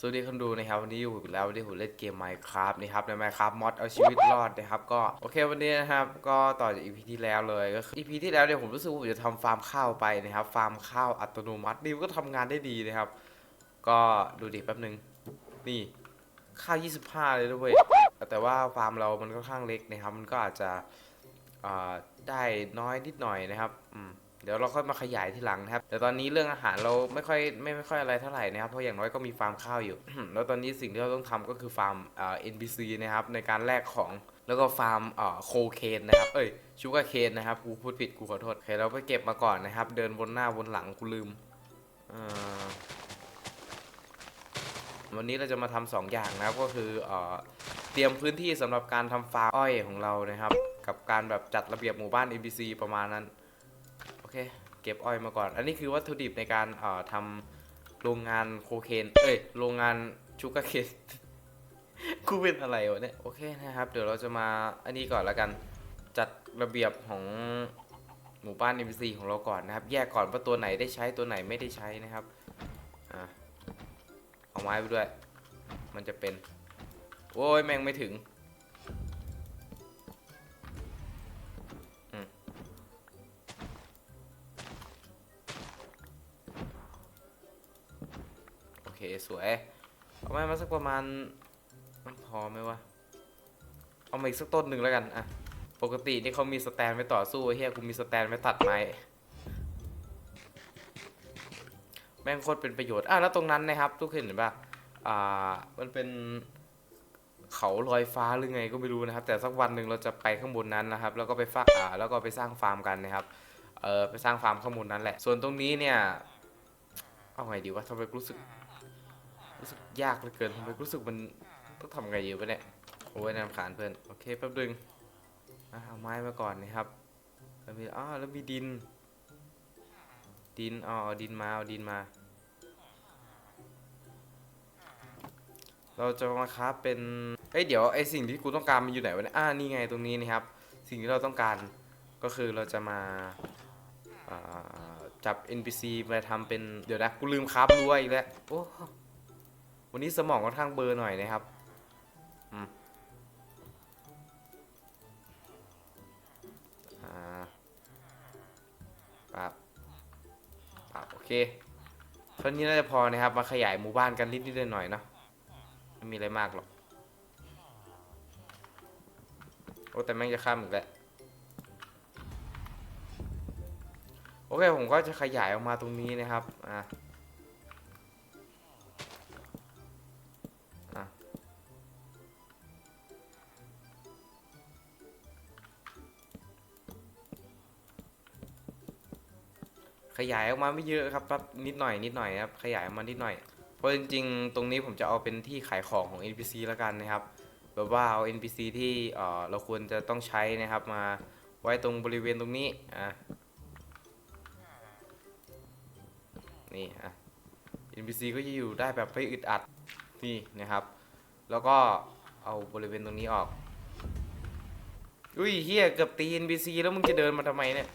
สวัสดีคนดูนะครับวันนี้อยู่อีกแล้ววันนี้ผมเล่นเกม Minecraft นะครับใน Minecraft มอดเอาชีวิตรอดนะครับก็โอเควันนี้นะครับก็ต่อจาก EP ที่แล้วเลยก็คือ EP ที่แล้วเนี่ยผมรู้สึกว่าผมจะทำฟาร์มข้าวไปนะครับฟาร์มข้าวอัตโนมัตินี่มันก็ทำงานได้ดีนะครับ ก็ดูดิแป๊บนึงนี่ข้าว 25 เลยด้วยแต่ว่าฟาร์มเรามันค่อนข้างเล็กนะครับมันก็อาจจะอ่าได้น้อยนิดหน่อยนะครับอืม เดี๋ยวเราค่อยมาขยายทีหลังนะครับ แต่ตอนนี้เรื่องอาหารเราไม่ค่อยไม่ไม่ค่อยอะไรเท่าไหร่นะครับ เพราะอย่างน้อยก็มีฟาร์มข้าวอยู่ แล้วตอนนี้สิ่งที่เราต้องทำก็คือฟาร์มเอ่อ NPC นะครับในการแลกของแล้วก็ฟาร์มเอ่อโคเคนนะครับ เอ้ยชูการ์เคนนะครับ กูพูดผิดกูขอโทษโอเคเราไปเก็บมาก่อนนะครับ เดินวนหน้าวนหลังกูลืมอ่อวันนี้เราจะมาทำสองอย่างนะครับก็คือเอ่อเตรียมพื้นที่สำหรับการทำฟาร์มอ้อยของเรานะครับ กับการแบบจัดระเบียบหมู่บ้าน NPC ประมาณนั้น เค เก็บอ้อยมาก่อน อันนี้คือวัตถุดิบในการเอ่อทำโรงงานโคเคน เอ้ย โรงงานชูการ์เคนกูเป็นอะไรวะเนี่ย โอเคนะครับ เดี๋ยวเราจะมาอันนี้ก่อนแล้วกัน จัดระเบียบของหมู่บ้าน NPC ของเราก่อนนะครับ แยกก่อนว่าตัวไหนได้ใช้ตัวไหนไม่ได้ใช้นะครับ อะ เอาไม้ไปด้วย มันจะเป็น โอ้ยแม่งไม่ถึง เคสวย เอาไม้มาสักประมาณ มันพอไหมวะ เอามาอีกสักต้นหนึ่งแล้วกันอะปกตินี่เขามีสแตนไว้ต่อสู้เฮียกูมีสแตนไว้ตัดไม้แม่งโคตรเป็นประโยชน์อะแล้วตรงนั้นนะครับ ทุกคนเห็นปะอ่า มันเป็นเขาลอยฟ้าหรือไงก็ไม่รู้นะครับ แต่สักวันหนึ่งเราจะไปข้างบนนั้นนะครับ แล้วก็ไปฟักอ่าแล้วก็ไปสร้างฟาร์มกันนะครับ เออไปสร้างฟาร์มข้างบนนั้นแหละ ส่วนตรงนี้เนี่ย เอาไงดีวะทำไมรู้สึก รู้สึกยากเหลือเกินทำไมรู้สึกมันต้องทำไงอยู่ปะเนี่ยโอ้ยนำขานเพื่อนโอเคแป๊บนึงเอาไม้มาก่อนนะครับแล้วมีอ้าแล้วมีดิน ดินอ๋อดินมาเอาดินมา เราจะมาครับเป็นเอ้ยเดี๋ยวไอสิ่งที่กูต้องการมันอยู่ไหนวะเนี่ยอ่านี่ไงตรงนี้นะครับ สิ่งที่เราต้องการก็คือเราจะมาาจับ NPC มาทำเป็นเดี๋ยวนะกูลืมครับรั้วยอีกแล้วโอ้ วันนี้สมองค่อนข้างเบลอร์หน่อยนะครับอ่าปรับปรับโอเคเท่านี้น่าจะพอนะครับ มาขยายหมู่บ้านกันนิดๆหน่อยๆเนาะไม่มีอะไรมากหรอก โอ้แต่แม่งจะข้ามอีกแล้วโอเคผมก็จะขยายออกมาตรงนี้นะครับ อ่า ขยายออกมาไม่เยอะครับแป๊บนิดหน่อยนิดหน่อยครับขยายออกมานิดหน่อย เพราะจริงๆ ตรงนี้ผมจะเอาเป็นที่ขายของของ NPC แล้วกันนะครับ แบบว่าเอา NPC ที่เอ่อเราควรจะต้องใช้นะครับ มาไว้ตรงบริเวณตรงนี้อะนี่อะ NPC ก็จะอยู่ได้แบบไม่อึดอัดนี่นะครับ แล้วก็เอาบริเวณตรงนี้ออก อุ้ยเฮียเกือบตี NPC แล้วมึงจะเดินมาทำไมเนี่ย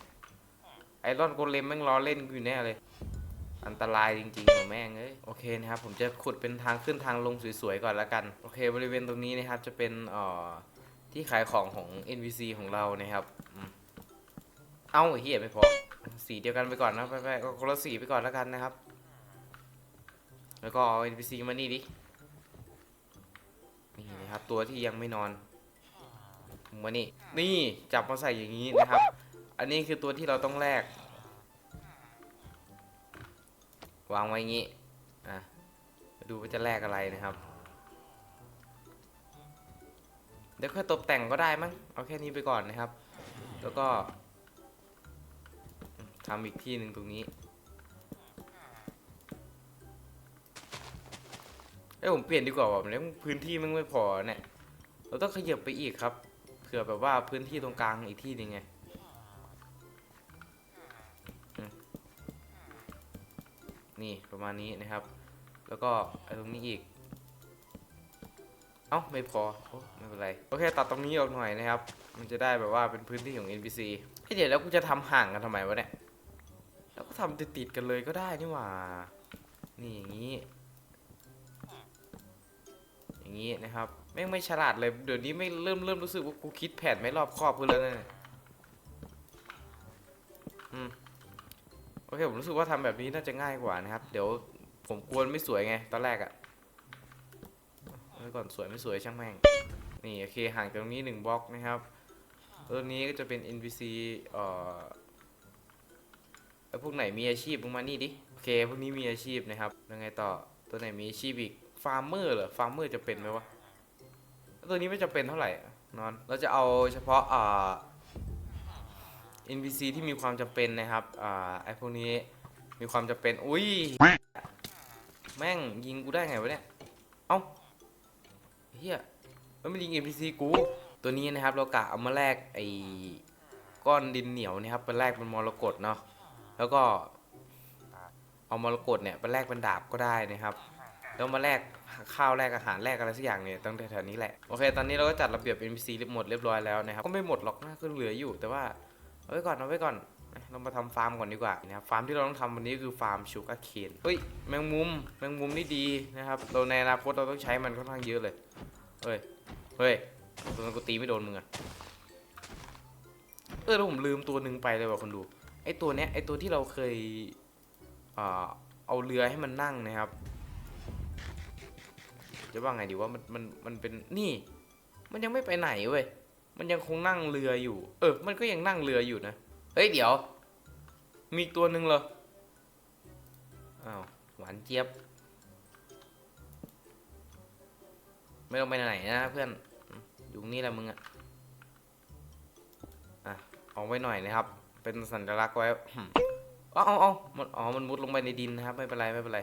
ไอรอนโกเลมแม่งล้อเล่นกูอยู่แน่เลย อันตรายจริงๆว่ะแม่งเอ้ยโอเคนะครับ ผมจะขุดเป็นทางขึ้นทางลงสวยๆก่อนละกัน โอเค บริเวณตรงนี้นะครับจะเป็นเอ่อที่ขายของของ NPC ของเรานะครับอืมเอ้าเฮียไม่พอสีเดียวกันไปก่อนนะไปๆก็คนละสีไปก่อนละกันนะครับ แล้วก็เอา NPC มานี่ดิ นี่นะครับตัวที่ยังไม่นอนมานี่ นี่จับมาใส่อย่างนี้นะครับ อันนี้คือตัวที่เราต้องแลกวางไว้อย่างนี้อะดูว่าจะแลกอะไรนะครับเดี๋ยวค่อยตกแต่งก็ได้มั้งเอาแค่นี้ไปก่อนนะครับ แล้วก็ทำอีกที่หนึ่งตรงนี้เอ้ยผมเปลี่ยนดีกว่าว่ะมันพื้นที่มันไม่พอเนี่ยเราต้องขยับไปอีกครับเผื่อแบบว่าพื้นที่ตรงกลางอีกที่หนึงไง นี่ประมาณนี้นะครับ แล้วก็ไอ้ตรงนี้อีก เอ้าไม่พออไม่เป็นไร โอเคตัดตรงนี้ออกหน่อยนะครับ มันจะได้แบบว่าเป็นพื้นที่ของ NPC เฮ้ยเดี๋ยวแล้วกูจะทำห่างกันทำไมวะเนี่ย แล้วก็ทำติดๆกันเลยก็ได้นี่หว่า นี่อย่างนี้ อย่างนี้นะครับแม่งไม่ฉลาดเลย เดี๋ยวนี้ไม่เริ่มเริ่มรู้สึกว่ากูคิดแผนไม่รอบคอบขึ้นแล้วเนี่ยอืม เคผมรู้สึกว่าทำแบบนี้น่าจะง่ายกว่านะครับ เดี๋ยวผมกลัวไม่สวยไงตอนแรกอะเอาไว้ก่อนสวยไม่สวยช่างแม่ง นี่โอเคห่างจากตรงนี้หนึ่งบล็อกนะครับตัวนี้ก็จะเป็น NPC เอ่อไอ้พวกไหนมีอาชีพมึงมานี่ดิโอเคพวกนี้มีอาชีพนะครับยังไงต่อตัวไหนมีอาชีพอีกฟาร์มเมอร์เหรอฟาร์มเมอร์จะเป็นไหมวะตัวนี้ไม่จะเป็นเท่าไหร่นอน เราจะเอาเฉพาะอ่า NPC ที่มีความจำเป็นนะครับอ่าไอพวกนี้มีความจำเป็น อุ้ย แม่งยิงกูได้ไงวะเนี่ย เอ้าเฮียมันไม่ยิง NPC กู ตัวนี้นะครับเรากะเอามาแลกไอ้ก้อนดินเหนียวนะครับไปแลกเป็นมรกตเนาะ แล้วก็เอามรกตเนี่ยไปแลกเป็นดาบก็ได้นะครับแล้วมาแลกข้าวแลกอาหารแลกอะไรสักอย่างเนี่ยตั้งแต่แถวนี้แหละ โอเค ตอนนี้เราก็จัดระเบียบ NPC เรียบหมดเรียบร้อยแล้วนะครับ ก็ไม่หมดหรอกนะก็เหลืออยู่แต่ว่า เอาไว้ก่อนเอาไว้ก่อนเรามาทำฟาร์มก่อนดีกว่านะครับฟาร์มที่เราต้องทำวันนี้คือฟาร์มชูการ์เคนเฮ้ยแมงมุมแมงมุมนี่ดีนะครับเราในอนาคตเราต้องใช้มันค่อนข้างเยอะเลยเฮ้ยเฮ้ยตัวนั้นกูตีไม่โดนมึงอะเออแล้วผมลืมตัวหนึ่งไปเลยว่ะคนดูไอตัวเนี้ยไอตัวที่เราเคยเอ่อเอาเรือให้มันนั่งนะครับ จะว่าไงดีว่ามันมันมันเป็นนี่ มันยังไม่ไปไหนเว้ย มันยังคงนั่งเรืออยู่ เออ มันก็ยังนั่งเรืออยู่นะ เฮ้ย เดี๋ยว มีตัวหนึ่งเหรอ อ้าว หวานเจี๊ยบ ไม่ต้องไปไหนนะเพื่อน อยู่นี่แหละมึงอะอะเอาไว้หน่อยนะครับ เป็นสัญลักษณ์ไว้อ๋ออ๋ออ๋อมันอ๋อ มันมุดลงไปในดินนะครับ ไม่เป็นไร ไม่เป็นไร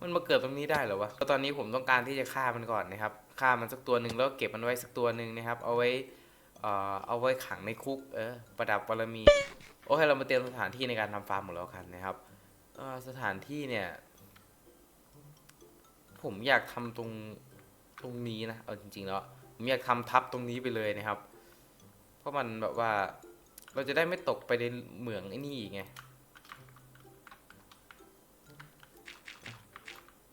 มันมาเกิดตรงนี้ได้เหรอวะก็ตอนนี้ผมต้องการที่จะฆ่ามันก่อนนะครับ ฆ่ามันสักตัวหนึ่งแล้วเก็บมันไว้สักตัวหนึ่งนะครับ เอาไว้ เอ่อเอาไว้ขังในคุก เออ ประดับบารมี โอเค เรามาเตรียมสถานที่ในการทำฟาร์มหมดแล้วกันนะครับเอ่อสถานที่เนี่ย ผมอยากทำตรงตรงนี้นะ เอาจริงๆแล้ว ผมอยากทำทับตรงนี้ไปเลยนะครับ เพราะมันแบบว่า เราจะได้ไม่ตกไปในเหมืองไอ้นี่อีกไง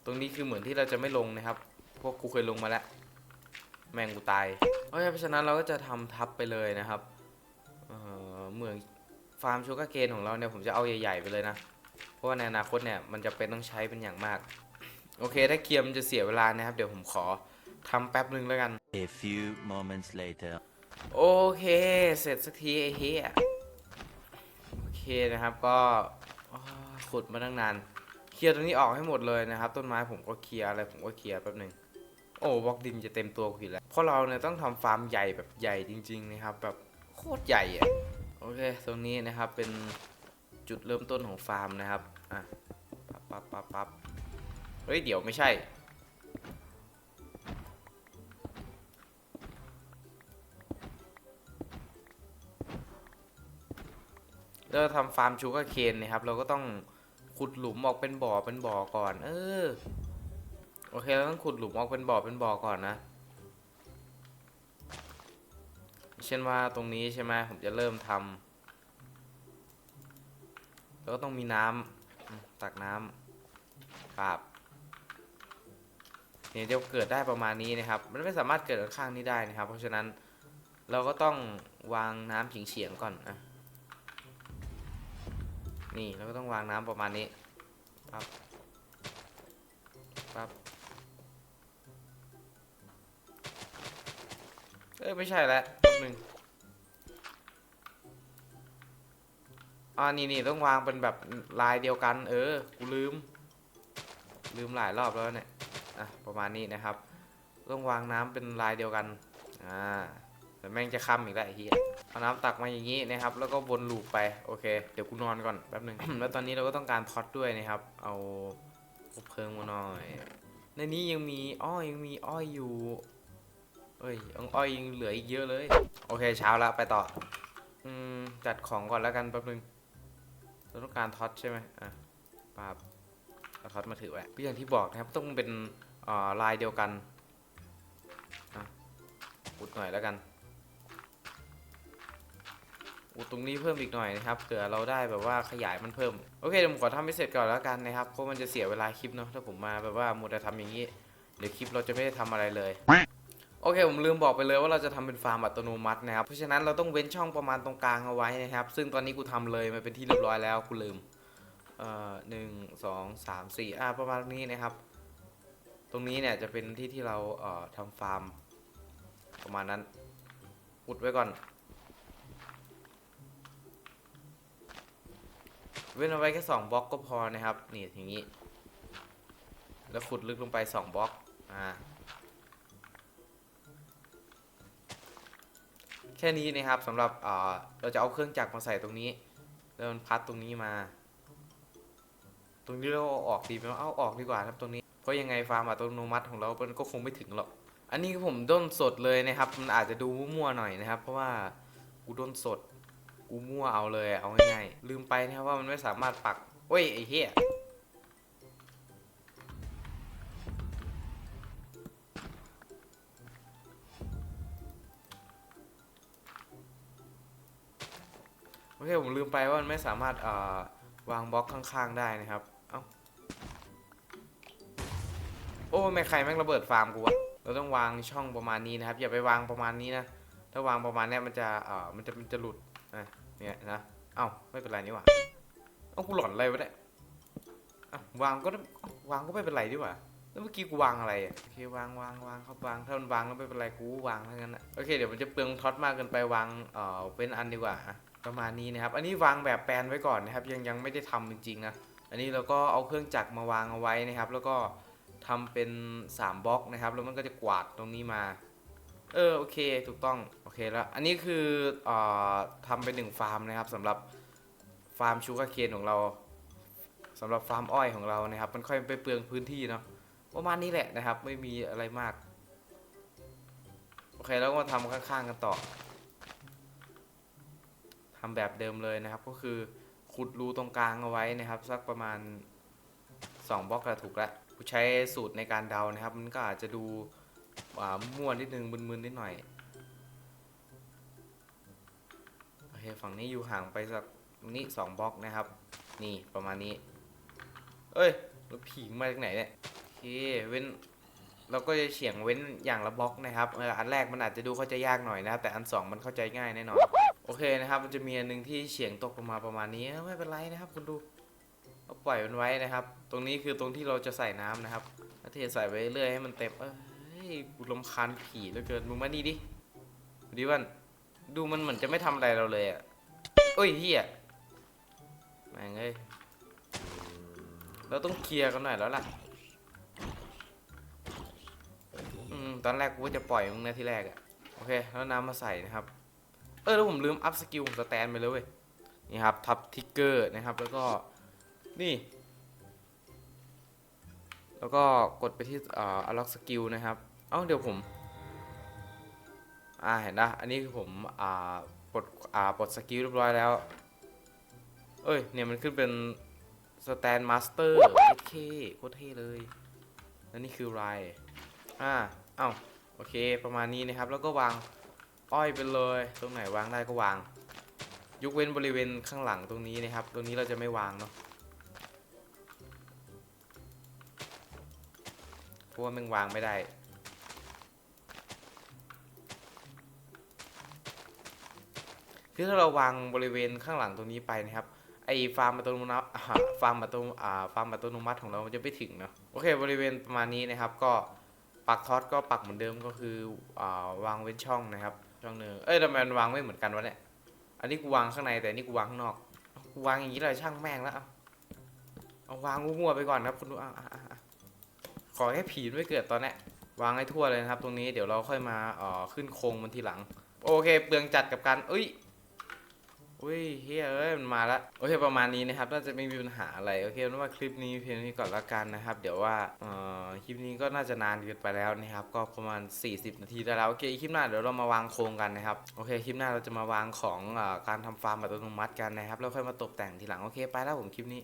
ตรงนี้คือเหมือนที่เราจะไม่ลงนะครับ พวกกูเคยลงมาแล้ว แมงกูตายโอเคเพราะฉะนั้นเราก็จะทำทับไปเลยนะครับเอ่อเหมืองฟาร์มชูการ์เกนของเราเนี่ยผมจะเอาใหญ่ๆไปเลยนะ เพราะว่าในอนาคตเนี่ยมันจะเป็นต้องใช้เป็นอย่างมาก โอเค ถ้าเคลียร์มันจะเสียเวลานะครับ เดี๋ยวผมขอทำแป๊บหนึ่งแล้วกัน A few moments later. โอเค เสร็จสักทีไอ้เฮียโอเคนะครับก็อ้อขุดมาตั้งนาน เคลียร์ตรงนี้ออกให้หมดเลยนะครับ ต้นไม้ผมก็เคลียร์อะไรผมก็เคลียร์แป๊บหนึ่ง โอ้บล็อกดินจะเต็มตัวกูอยู่แล้ว เพราะเราเนี่ยต้องทำฟาร์มใหญ่แบบใหญ่จริง ๆ นะครับ แบบโคตรใหญ่อะโอเค ตรงนี้นะครับเป็นจุดเริ่มต้นของฟาร์มนะครับอะปั๊บปั๊บปั๊บป๊บเฮ้ย เดี๋ยวไม่ใช่ เราทำฟาร์มชูกาเคนนะครับ เราก็ต้องขุดหลุมออกเป็นบ่อเป็นบ่อก่อน เออ โอเคเราต้องขุดหลุมออกเป็นบ่อเป็นบ่อก่อนนะ เช่นว่าตรงนี้ใช่ไหมผมจะเริ่มทำแล้วก็ต้องมีน้ำตักน้ำปราบเนี่ยจะเกิดได้ประมาณนี้นะครับ มันไม่สามารถเกิดข้างนี้ได้นะครับ เพราะฉะนั้นเราก็ต้องวางน้ำเฉียงๆก่อนอะนี่เราก็ต้องวางน้ำประมาณนี้ปั๊บปั๊บ ยไม่ใช่แล้วแป๊บนึงอ่านี่นี่ต้องวางเป็นแบบลายเดียวกัน เออ กูลืม ลืมหลายรอบแล้วเนี่ย อะ ประมาณนี้นะครับ ต้องวางน้ำเป็นลายเดียวกัน อ่าแต่แม่งจะค้ำอีกแล้วไอ้เหี้ยเอาน้ำตักมาอย่างนี้นะครับ แล้วก็วนลูปไป โอเค เดี๋ยวกูนอนก่อนแป๊บหนึ่งแล้วตอนนี้เราก็ต้องการท็อตด้วยนะครับ เอาเพลิงมาหน่อย ในนี้ยังมีอ้อยยังมีอ้อยอยู่ เอ้ยยังอ้อยยังเหลืออีกเยอะเลย โอเคเช้าละไปต่อ อืม จัดของก่อนแล้วกันแป๊บหนึงเราต้องการท็อตใช่ไหมอะปาบเอาท็อตมาถือไว้ก็อย่างที่บอกนะครับต้องเป็นเอ่อลายเดียวกันอะอุดหน่อยแล้วกัน อุดตรงนี้เพิ่มอีกหน่อยนะครับเผื่อเราได้แบบว่าขยายมันเพิ่ม โอเคเดี๋ยวผมขอทำให้เสร็จก่อนแล้วกันนะครับเพราะมันจะเสียเวลาคลิปเนาะถ้าผมมาแบบว่ามัวแต่ทำอย่างนี้เดี๋ยวคลิปเราจะไม่ได้ทำอะไรเลย โอเคผมลืมบอกไปเลยว่าเราจะทำเป็นฟาร์มอัตโนมัตินะครับ เพราะฉะนั้นเราต้องเว้นช่องประมาณตรงกลางเอาไว้นะครับ ซึ่งตอนนี้กูทำเลยมาเป็นที่เรียบร้อยแล้วกูลืม เอ่อหนึ่งสองสามสี่อ่าประมาณนี้นะครับ ตรงนี้เนี่ยจะเป็นที่ที่เราเอ่อทำฟาร์ม ประมาณนั้นอุดไว้ก่อน เว้นเอาไว้แค่สองบล็อกก็พอนะครับ นี่อย่างนี้ แล้วขุดลึกลงไปสองบล็อก อ่า แค่นี้นะครับสำหรับเราจะเอาเครื่องจักรมาใส่ตรงนี้ แล้วมันพัดตรงนี้มา ตรงนี้เราออกดีไหมวะเอาออกดีกว่าครับตรงนี้ เพราะยังไงฟาร์มอัตโนมัติของเรามันก็คงไม่ถึงหรอก อันนี้ผมด้นสดเลยนะครับ มันอาจจะดูมั่วๆหน่อยนะครับ เพราะว่ากูด้นสด กูมั่วเอาเลยเอาง่ายๆลืมไปนะครับว่ามันไม่สามารถปักโอ้ยไอ้เหี้ย อเคผมลืมไปว่ามันไม่สามารถเอ่อวางบล็อกข้างๆได้นะครับเอ้าโอ้ไม่ใครแม่งระเบิดฟาร์มกูวะเราต้องวางช่องประมาณนี้นะครับ อย่าไปวางประมาณนี้นะถ้าวางประมาณนี้มันจะเอ่อมันจะมันจะหลุดอะเนี่ยนะเอ้าไม่เป็นไรนี่หว่าเอ้ากูหลอนอะไรวะเนี่ยวางก็วางก็ไม่เป็นไรดีกว่าแล้วเมื่อกี้กูวางอะไรอะโอเควางวางวางครับวางถ้ามันวางก็ไม่เป็นไรกูวางทั้งนั้นอะโอเคเดี๋ยวมันจะเปลืองท็อตมากเกินไปวางเอ่อเป็นอันดีกว่าอะ ประมาณนี้นะครับ อันนี้วางแบบแปลนไว้ก่อนนะครับ ยังยังไม่ได้ทำจริงๆนะอันนี้เราก็เอาเครื่องจักรมาวางเอาไว้นะครับ แล้วก็ทำเป็น3บล็อกนะครับแล้วมันก็จะกวาดตรงนี้มาเออโอเคถูกต้องโอเคแล้วอันนี้คือเอ่อทำเป็นหนึ่งฟาร์มนะครับสำหรับฟาร์มชูการ์เคนของเราสำหรับฟาร์มอ้อยของเรานะครับ มันค่อยไปเปลืองพื้นที่เนาะประมาณนี้แหละนะครับ ไม่มีอะไรมาก โอเคแล้วก็มาทำข้างๆกันต่อ ทำแบบเดิมเลยนะครับ ก็คือขุดรูตรงกลางเอาไว้นะครับ สักประมาณ 2บล็อกก็ถูกล้วกูใช้สูตรในการเดานะครับ มันก็อาจจะดูมั่วนิดนึงมึนๆนิดหน่อยโอเคฝั่งนี้อยู่ห่างไปสักนี่สองบล็อกนะครับ นี่ประมาณนี้ เอ้ยแล้วผีมาจากไหนเนี่ยโอเคเว้นเราก็จะเฉียงเว้นอย่างละบล็อกนะครับอออันแรกมันอาจจะดูเข้าใจยากหน่อยนะครับแต่อันสองมันเข้าใจง่ายแน่นอน โอเคนะครับ มันจะมีอันหนึงที่เฉียงตกลงมาประมาณนี้ไม่เป็นไรนะครับคุณดูเราปล่อยมันไว้นะครับ ตรงนี้คือตรงที่เราจะใส่น้ำนะครับถ้าเทใส่ไว้เรื่อยให้มันเต็มเอ้ยกูรำคาญผีเหลือเกินมึงมานี่ดิดิวันดูมันเหมือนจะไม่ทำอะไรเราเลยอะโอ้ยเฮียแม่งเอ้ยเราต้องเคลียร์กันหน่อยแล้วล่ะอืมตอนแรกกูจะปล่อยมึงนะที่แรกอะโอเค แล้วน้ำมาใส่นะครับ เออแล้วผมลืมอัพสกิลผมสแตนไปเลยเว้ยนี่ครับทับทิกเกอร์นะครับ แล้วก็นี่ แล้วก็กดไปที่อ่า unlock skill นะครับ เอ้าเดี๋ยวผม อ่าเห็นนะ อันนี้คือผมอ่าปลดอ่าปลดสกิลเรียบร้อยแล้ว เอ้ยเนี่ยมันขึ้นเป็นสแตนมาสเตอร์โอเคโคตรเท่เลย แล้วนี่คือไรอ่า เอ้าโอเคประมาณนี้นะครับ แล้วก็วาง อ้อยไปเลย ตรงไหนวางได้ก็วาง ยกเว้นบริเวณข้างหลังตรงนี้นะครับ ตรงนี้เราจะไม่วางเนาะเพราะว่ามันวางไม่ได้คือถ้าเราวางบริเวณข้างหลังตรงนี้ไปนะครับไอ้ฟาร์มอัตโนมัติฟาร์มอัตโนอ่าฟาร์มอัตโนมัติของเรามันจะไม่ถึงเนาะโอเค บริเวณประมาณนี้นะครับ ก็ปักท็อตก็ปักเหมือนเดิมก็คืออาวางเว้นช่องนะครับ ช่องหนึ่งเอ้ยทำไมมันวางไม่เหมือนกันวะเนี่ย อันนี้กูวางข้างในแต่อันนี้กูวางข้างนอก กูวางอย่างนี้เลยช่างแม่งแล้วเอาเอาวางมั่วๆไปก่อนครับคุณดูอะอะอะอะขอแค่ผีไม่เกิดตอนนี้วางให้ทั่วเลยนะครับ ตรงนี้เดี๋ยวเราค่อยมาเอ่อขึ้นโครงมันทีหลัง โอเค เปลืองจัดกับการเอ้ย อุ้ยเฮ้ยเอ้ยมันมาละโอเคประมาณนี้นะครับน่าจะไม่มีปัญหาอะไรโอเคเอาเป็นว่าคลิปนี้เพียงนี้ก่อนละกันนะครับ เดี๋ยวว่าเอ่อคลิปนี้ก็น่าจะนานเกินไปแล้วนะครับ ก็ประมาณ 40 นาทีได้แล้วโอเคคลิปหน้าเดี๋ยวเรามาวางโครงกันนะครับโอเคคลิปหน้าเราจะมาวางของอการทำฟาร์มอัตโนมัติกันนะครับแล้วค่อยมาตกแต่งทีหลังโอเคไปแล้วผมคลิปนี้